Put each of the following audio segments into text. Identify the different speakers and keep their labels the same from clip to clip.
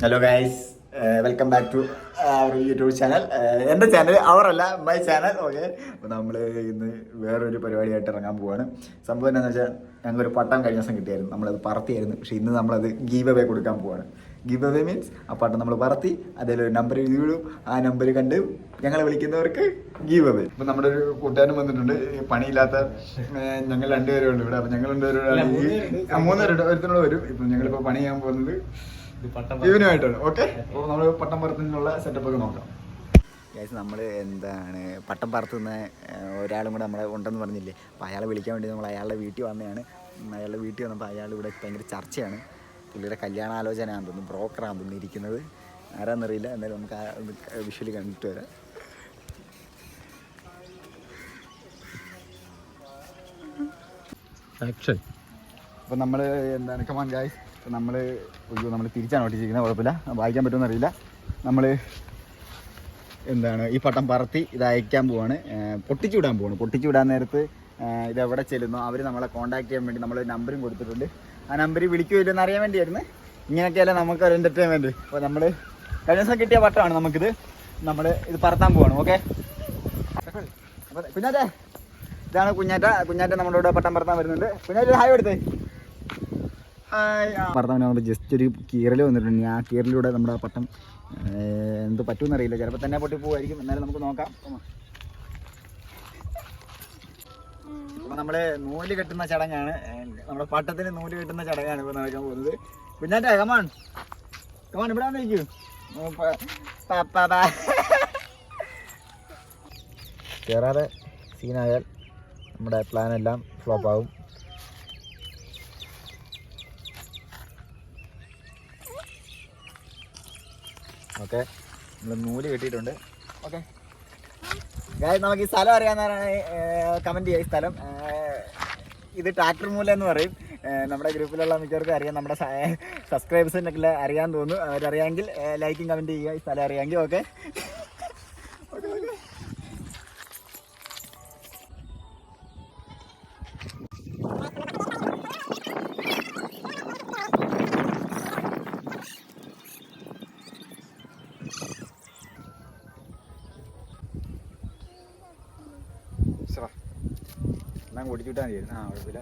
Speaker 1: Hello guys welcome back to our YouTube channel എന്റെ channel അവറല്ല my channel okay അപ്പോൾ നമ്മൾ ഇന്ന് വേറൊരു പരിപാടിയായിട്ട് ഇറങ്ങാൻ പോവാണ്. സംഭവം എന്താണെന്ന് വെച്ചാൽ ഞങ്ങളൊരു പട്ടം കഴിഞ്ഞ ദിവസം കിട്ടിയായിരുന്നു. നമ്മളത് പറത്തിയായിരുന്നു. പക്ഷേ ഇന്ന് നമ്മളത് ഗീവ് അവേ കൊടുക്കാൻ പോവാണ്. ഗീവ് അവേ മീൻസ് ആ പട്ടം നമ്മൾ പറത്തി അതിലൊരു നമ്പർ എഴുതി വിടും. ആ നമ്പർ കണ്ട് ഞങ്ങളെ വിളിക്കുന്നവർക്ക് ഗീവ് അവേ ഇപ്പം നമ്മുടെ ഒരു കൂട്ടുകാരൻ വന്നിട്ടുണ്ട്. പണിയില്ലാത്ത ഞങ്ങൾ രണ്ടുപേരും ഉണ്ട് ഇവിടെ. അപ്പം ഞങ്ങൾ രണ്ടുപേരും മൂന്നുപേരുണ്ട്. ഒരുത്തിനോട് വരും. ഇപ്പം ഞങ്ങളിപ്പോൾ പണി ചെയ്യാൻ പോകുന്നത് ഇവനുമായിട്ടാണ്. ഓക്കെ അപ്പോൾ നമ്മൾ പട്ടം പറത്തിനുള്ള സെറ്റപ്പ് ഒക്കെ നോക്കാം. ഗൈസ് നമ്മൾ എന്താണ് പട്ടം പറത്തുന്ന ഒരാളും കൂടെ നമ്മളെ ഉണ്ടെന്ന് പറഞ്ഞില്ലേ? അപ്പോൾ അയാളെ വിളിക്കാൻ വേണ്ടി നമ്മൾ അയാളുടെ വീട്ടിൽ വന്നതാണ്. അയാളുടെ വീട്ടിൽ വന്നപ്പോൾ അയാൾ ഇവിടെ ഭയങ്കര ചർച്ചയാണ്. പുള്ളിയുടെ കല്യാണാലോചനയാണെന്ന് തോന്നുന്നു ബ്രോക്കറാണെന്ന് തോന്നുന്നു ഇരിക്കുന്നത് ആരാന്നറിയില്ല എന്തായാലും നമുക്ക് ആ വിഷ്വലി കണ്ടിട്ട് വരാം.
Speaker 2: ആക്ഷൻ
Speaker 1: അപ്പോൾ നമ്മൾ എന്താണ് കമാൻ ഗായ്സ് നമ്മൾ അയ്യോ നമ്മൾ തിരിച്ചാണ് ഒട്ടിച്ചിരിക്കുന്നത് കുഴപ്പമില്ല. വായിക്കാൻ പറ്റുമെന്നറിയില്ല നമ്മൾ എന്താണ് ഈ പട്ടം പറത്തി ഇത് അയക്കാൻ പോവാണ്. പൊട്ടിച്ചു വിടാൻ പോവാണ്. പൊട്ടിച്ചു വിടാൻ നേരത്ത് ഇത് എവിടെ ചെല്ലുന്നു? അവർ നമ്മളെ കോൺടാക്ട് ചെയ്യാൻ വേണ്ടി നമ്മൾ നമ്പറും കൊടുത്തിട്ടുണ്ട്. ആ നമ്പർ വിളിക്കുമല്ലോ എന്ന് അറിയാൻ വേണ്ടിയായിരുന്നു. ഇങ്ങനെയൊക്കെയല്ലേ നമുക്ക് ഒരു എന്റർടൈൻമെന്റ് അപ്പോൾ നമ്മൾ കഴിഞ്ഞ ദിവസം കിട്ടിയ പട്ടമാണ് നമുക്കിത്. നമ്മൾ ഇത് പറത്താൻ പോവാണ് ഓക്കെ? കുഞ്ഞാറ്റേ ഇതാണ് കുഞ്ഞാറ്റ. കുഞ്ഞാറ്റ നമ്മുടെ ഇവിടെ പട്ടം പറത്താൻ വരുന്നുണ്ട്. കുഞ്ഞാറ്റ ഹായ് എടുത്തേ ഭർത്താവിന് നമ്മൾ ജസ്റ്റ് ഒരു കീറൽ വന്നിട്ടുണ്ട്. ഞാൻ ആ കീറലിലൂടെ നമ്മുടെ ആ പട്ടം എന്ത് പറ്റുമെന്ന് അറിയില്ല. ചിലപ്പോൾ തന്നെ പൊട്ടി പോകുമായിരിക്കും. എന്നാലും നമുക്ക് നോക്കാം. അപ്പോൾ നമ്മൾ നൂൽ കെട്ടുന്ന ചടങ്ങാണ്. നമ്മുടെ പട്ടത്തിന് നൂൽ കെട്ടുന്ന ചടങ്ങാണ് ഇപ്പോൾ നടക്കാൻ പോകുന്നത്. പിന്നെ കമാൺ കമാൺ ഇവിടെ വന്നിരിക്കൂ കയറാതെ സീനായാൽ നമ്മുടെ പ്ലാൻ എല്ലാം ഫ്ലോപ്പ് ആവും. ഓക്കെ. നമ്മൾ നൂൽ കെട്ടിയിട്ടുണ്ട്. ഓക്കെ. ഗായ് നമുക്ക് ഈ സ്ഥലം അറിയാവുന്നവരാണ് കമന്റ് ചെയ്യുക ഈ സ്ഥലം. ഇത് ട്രാക്ടർ മൂല എന്ന് പറയും. നമ്മുടെ ഗ്രൂപ്പിലുള്ള മിക്കവർക്കും അറിയാം. നമ്മുടെ സബ്സ്ക്രൈബേഴ്സിനൊക്കെ അറിയാൻ തോന്നുന്നു. അവരറിയാമെങ്കിൽ ലൈക്കും കമന്റ് ചെയ്യുക. ഈ സ്ഥലം അറിയാമെങ്കിൽ ഓക്കെ. എന്നാൽ ഓടിച്ചു വിട്ടാൽ മതി ആ കുഴപ്പമില്ല.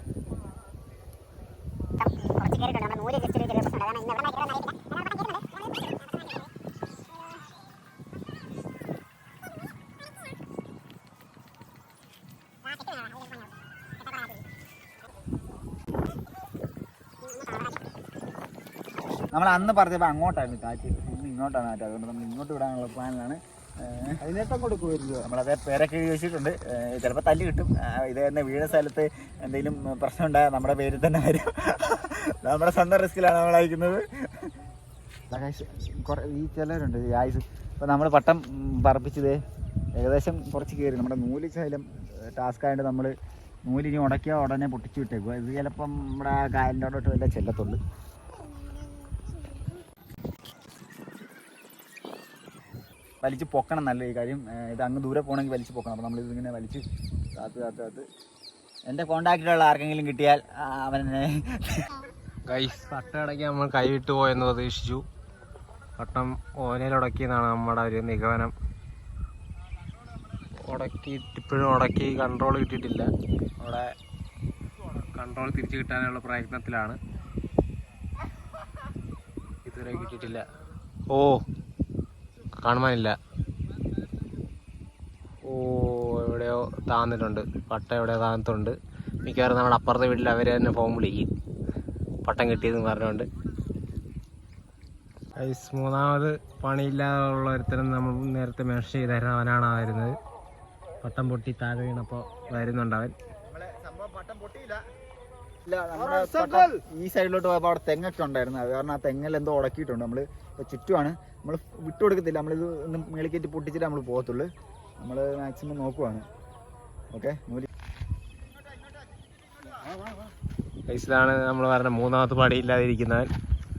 Speaker 1: നമ്മൾ അന്ന് പറഞ്ഞപ്പോൾ അങ്ങോട്ടായിരുന്നു കാറ്റ്. ഇങ്ങോട്ടാണ് കാറ്റ്. അതുകൊണ്ട് നമ്മൾ ഇങ്ങോട്ട് വിടാനുള്ള പ്ലാനിലാണ് അതിനേപ്പം കൊടുക്കുമായിരുന്നു നമ്മളത് പേരൊക്കെ ചോദിച്ചിട്ടുണ്ട് ചിലപ്പോൾ തല്ല് കിട്ടും. ഇത് തന്നെ വീഴ സ്ഥലത്ത് എന്തെങ്കിലും പ്രശ്നം ഉണ്ടായാൽ നമ്മുടെ പേരിൽ തന്നെ വരും. നമ്മുടെ സ്വന്തം റിസ്കിലാണ് നമ്മൾ അയക്കുന്നത്. കുറേ ഈ ചിലരുണ്ട് ഈ ആയുസ്. ഇപ്പം നമ്മൾ പട്ടം പറപ്പിച്ചത് ഏകദേശം കുറച്ച് കയറി. നമ്മുടെ നൂൽ ശൈലം ടാസ്ക് ആയതുകൊണ്ട് നമ്മൾ നൂലിനി ഉടക്കിയാൽ ഉടനെ പൊട്ടിച്ചു വിട്ടേക്കുക ഇത് ചിലപ്പം നമ്മുടെ ആ കായലിന്റെ അവിടോട്ട് വല്ല ചെല്ലത്തുള്ളൂ. വലിച്ച് പൊക്കണം നല്ല കാര്യം. ഇത് അങ്ങ് ദൂരെ പോകണമെങ്കിൽ വലിച്ച് പൊക്കണം. അപ്പോൾ നമ്മളിത് ഇങ്ങനെ വലിച്ച് കാത്ത് കാത്ത് കാത്ത് എന്റെ കോണ്ടാക്റ്റിലുള്ള ആർക്കെങ്കിലും കിട്ടിയാൽ അവനെ
Speaker 2: ഗൈസ് പട്ട അടയ്ക്കാൻ നമ്മൾ കൈവിട്ട് പോയെന്ന് പ്രതീക്ഷിച്ചു. പട്ടം ഓനയിലുടക്കിയെന്നാണ് നമ്മുടെ ഒരു നിഗമനം. ഉടക്കി ഇപ്പോഴും ഉടക്കി കൺട്രോൾ കിട്ടിയിട്ടില്ല. അവിടെ കൺട്രോൾ തിരിച്ചു കിട്ടാനുള്ള പ്രയത്നത്തിലാണ്. ഇതുവരെ കിട്ടിയിട്ടില്ല. ഓ കാണുവാനില്ല. ഓ എവിടെയോ താന്നിട്ടുണ്ട്. പട്ട എവിടെയോ താന്നിട്ടുണ്ട്. മിക്കവാറും നമ്മുടെ അപ്പുറത്തെ വീട്ടിൽ അവർ തന്നെ ഫോം വിളിക്കും. പട്ടം കിട്ടിയതെന്ന് പറഞ്ഞുകൊണ്ട്. ഐസ് മൂന്നാമത് പണിയില്ലാതുള്ള ഒരുത്തരം നമ്മൾ നേരത്തെ മെഷർ ചെയ്തായിരുന്നു. അവനാണ് വരുന്നത്. പട്ടം പൊട്ടി താഴെ വീണപ്പോൾ വരുന്നുണ്ട് അവൻ
Speaker 1: നമ്മളെ സംഭവം പട്ടം പൊട്ടിയില്ല ഇല്ല നമ്മുടെ പട്ടം ഈ സൈഡിലോട്ട് പോയപ്പോൾ അവിടെ തെങ്ങൊക്കെ ഉണ്ടായിരുന്നു. അത് കാരണം ആ തെങ്ങൽ എന്തോ ഉടക്കിയിട്ടുണ്ട്. നമ്മൾ ഇപ്പോൾ ചുറ്റുമാണ്. നമ്മൾ വിട്ടുകൊടുക്കത്തില്ല. നമ്മളിത് ഒന്ന് മേളിക്കേറ്റ് പൊട്ടിച്ചിട്ട് നമ്മൾ പോകത്തുള്ളൂ. നമ്മൾ മാക്സിമം നോക്കുവാണ്. ഓക്കെ
Speaker 2: നൂൽ. നമ്മൾ പറഞ്ഞ മൂന്നാമത്തെ പടിയില്ലാതിരിക്കുന്നവൻ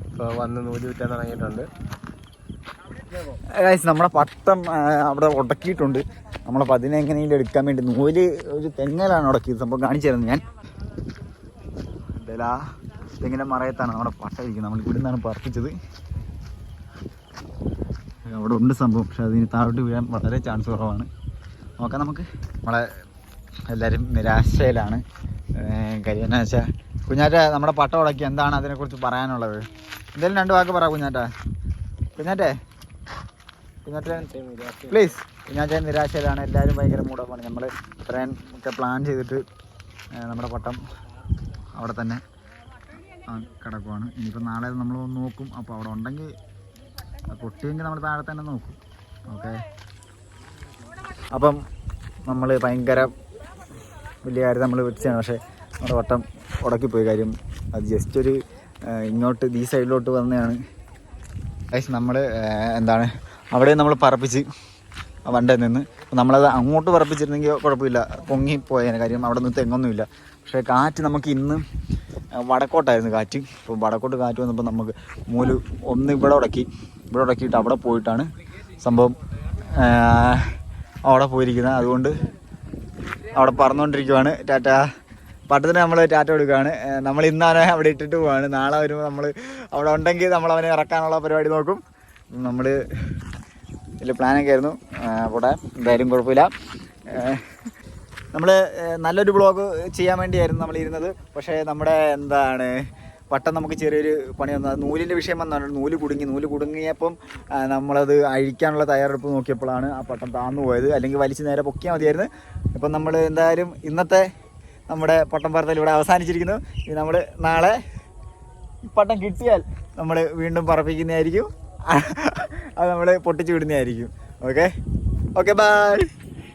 Speaker 2: ഇപ്പോൾ വന്ന് നൂൽ വിറ്റാൻ തുടങ്ങിയിട്ടുണ്ട്.
Speaker 1: ഗൈസ് നമ്മുടെ പട്ടം അവിടെ ഉടക്കിയിട്ടുണ്ട്. നമ്മളപ്പോൾ അതിനെ എങ്ങനെയെങ്കിലും എടുക്കാൻ വേണ്ടി നൂൽ ഒരു തെങ്ങലാണ് ഉടക്കിയത്. സംഭവം കാണിച്ചു തരുന്നത് ഞാൻ. എന്തായാലും ആ തെങ്ങിന്റെ മറയത്താണ്? നമ്മുടെ പട്ട നമ്മൾ ഇവിടെ നിന്നാണ് പറപ്പിച്ചത് അവിടെ ഉണ്ട് സംഭവം. പക്ഷെ അതിന് താഴോട്ട് വീഴാൻ വളരെ ചാൻസ് കുറവാണ്. നോക്കാം നമുക്ക്. നമ്മളെ എല്ലാവരും നിരാശയിലാണ്. കാര്യം വെച്ചാൽ കുഞ്ഞാറ്റ നമ്മുടെ പട്ട ഉടക്കി എന്താണ് അതിനെക്കുറിച്ച് പറയാനുള്ളത്? എന്തെങ്കിലും രണ്ട് വാക്ക് പറ കുഞ്ഞാറ്റ. കുഞ്ഞാറ്റേ. കുഞ്ഞാറ്റ പ്ലീസ് കുഞ്ഞാറ്റ നിരാശയിലാണ്. എല്ലാവരും ഭയങ്കര മൂടാണ് നമ്മൾ ഇത്രയും ഒക്കെ പ്ലാൻ ചെയ്തിട്ട് നമ്മുടെ പട്ടം അവിടെ തന്നെ കിടക്കുവാണ്. ഇനിയിപ്പോൾ നാളെ നമ്മൾ നോക്കും. അപ്പോൾ അവിടെ ഉണ്ടെങ്കിൽ പൊട്ടിയെങ്കിൽ നമ്മൾ താഴെ തന്നെ നോക്കും. ഓക്കെ? അപ്പം നമ്മൾ ഭയങ്കര വലിയ കാര്യം നമ്മൾ വെച്ചാണ്. പക്ഷേ നമ്മുടെ വട്ടം ഉടക്കിപ്പോയി. കാര്യം അത് ജസ്റ്റ് ഒരു ഇങ്ങോട്ട് ഈ സൈഡിലോട്ട് വന്നതാണ്. ഗൈസ് നമ്മൾ എന്താണ് അവിടെ നമ്മൾ പറപ്പിച്ച് വണ്ടയിൽ നിന്ന്. നമ്മളത് അങ്ങോട്ട് പറപ്പിച്ചിരുന്നെങ്കിൽ കുഴപ്പമില്ല. പൊങ്ങി പൊങ്ങിപ്പോയേനെ കാര്യം അവിടെ നിന്ന് തെങ്ങൊന്നുമില്ല. പക്ഷേ കാറ്റ് നമുക്ക് ഇന്ന് വടക്കോട്ടായിരുന്നു കാറ്റ്. അപ്പോൾ വടക്കോട്ട് കാറ്റ് വന്നപ്പോൾ നമുക്ക് മൂൽ ഒന്ന് ഇവിടെ ഉടക്കി ഇവിടെ ഉടക്കിയിട്ട് അവിടെ പോയിട്ടാണ് സംഭവം അവിടെ പോയിരിക്കുന്നത്. അതുകൊണ്ട് അവിടെ പറന്നുകൊണ്ടിരിക്കുവാണ്. ടാറ്റ പട്ടത്തിന് നമ്മൾ ടാറ്റ കൊടുക്കുകയാണ്. നമ്മൾ ഇന്നാണ് അവിടെ ഇട്ടിട്ട് പോവാണ്. നാളെ വരുമ്പോൾ നമ്മൾ അവിടെ ഉണ്ടെങ്കിൽ നമ്മൾ അവനെ ഇറക്കാനുള്ള പരിപാടി നോക്കും. നമ്മൾ വലിയ പ്ലാനൊക്കെ ആയിരുന്നു. അവിടെ എന്തായാലും കുഴപ്പമില്ല. നമ്മൾ നല്ലൊരു ബ്ലോഗ് ചെയ്യാൻ വേണ്ടിയായിരുന്നു നമ്മൾ ഇരുന്നത്. പക്ഷേ നമ്മുടെ എന്താണ് പട്ടം നമുക്ക് ചെറിയൊരു പണി വന്നു. നൂലിന്റെ വിഷയം വന്നാണ്. നൂൽ കുടുങ്ങി നൂൽ കുടുങ്ങിയപ്പം നമ്മളത് അഴിക്കാനുള്ള തയ്യാറെടുപ്പ് നോക്കിയപ്പോഴാണ് ആ പട്ടം താന്നു പോയത്. അല്ലെങ്കിൽ വലിച്ച് നേരെ പൊക്കിയാൽ മതിയായിരുന്നു. ഇപ്പം നമ്മൾ എന്തായാലും ഇന്നത്തെ നമ്മുടെ പട്ടം പറത്തൽ ഇവിടെ അവസാനിച്ചിരിക്കുന്നു. ഇനി നമ്മൾ നാളെ പട്ടം കിട്ടിയാൽ നമ്മൾ വീണ്ടും പറപ്പിക്കുന്നതായിരിക്കും. അത് നമ്മൾ പൊട്ടിച്ചു വിടുന്നതായിരിക്കും. ഓക്കെ? Okay bye